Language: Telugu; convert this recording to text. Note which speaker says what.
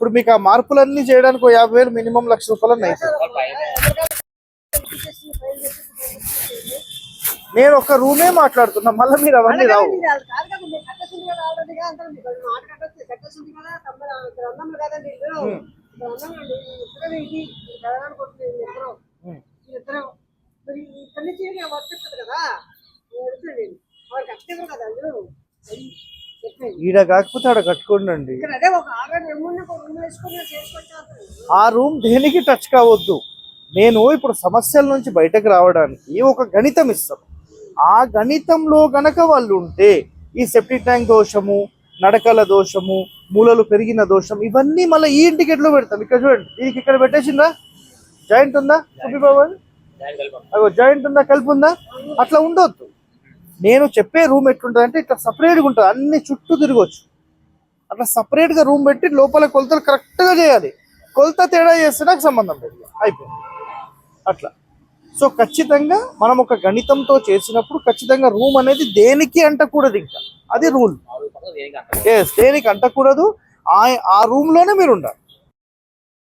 Speaker 1: ఇప్పుడు మీకు ఆ మార్పులన్నీ చేయడానికి ఒక యాభై వేలు మినిమం లక్ష రూపాయలు అవుతాయి నేను ఒక రూమే మాట్లాడుతున్నా మళ్ళీ మీరు అవన్నీ రావు. ఉమ్. ఈడ కాకపోతే ఆడ కట్టుకోండి ఆ రూమ్ దేనికి టచ్ కావద్దు. నేను ఇప్పుడు సమస్యల నుంచి బయటకు రావడానికి ఒక గణితం ఇస్తాం. ఆ గణితంలో గనక వాళ్ళు ఉంటే ఈ సెప్టిక్ ట్యాంక్ దోషము నడకల దోషము మూలలు పెరిగిన దోషం ఇవన్నీ మళ్ళీ ఈ ఇంటికి ఎట్లా పెడతాం. ఇక్కడ చూడండి దీనికి ఇక్కడ పెట్టేసిందా? జాయింట్ ఉందా? చూపిబాబు అగో జాయింట్ ఉందా? కలిపి ఉందా? అట్లా ఉండొద్దు. నేను చెప్పే రూమ్ ఎట్లుంటుంది అంటే ఇట్లా సపరేట్గా ఉంటుంది. అన్ని చుట్టూ తిరగవచ్చు అట్లా సపరేట్గా రూమ్ పెట్టి లోపల కొలతలు కరెక్ట్గా చేయాలి. కొలత తేడా చేస్తే నాకు సంబంధం లేదు. అయిపోయింది. అట్లా. సో ఖచ్చితంగా మనం ఒక గణితంతో చేసినప్పుడు ఖచ్చితంగా రూమ్ అనేది దేనికి అంటకూడదు ఇంకా. అది రూల్ ఎస్ దేనికి అంటకూడదు? ఆ ఆ రూమ్లోనే మీరు ఉండాలి.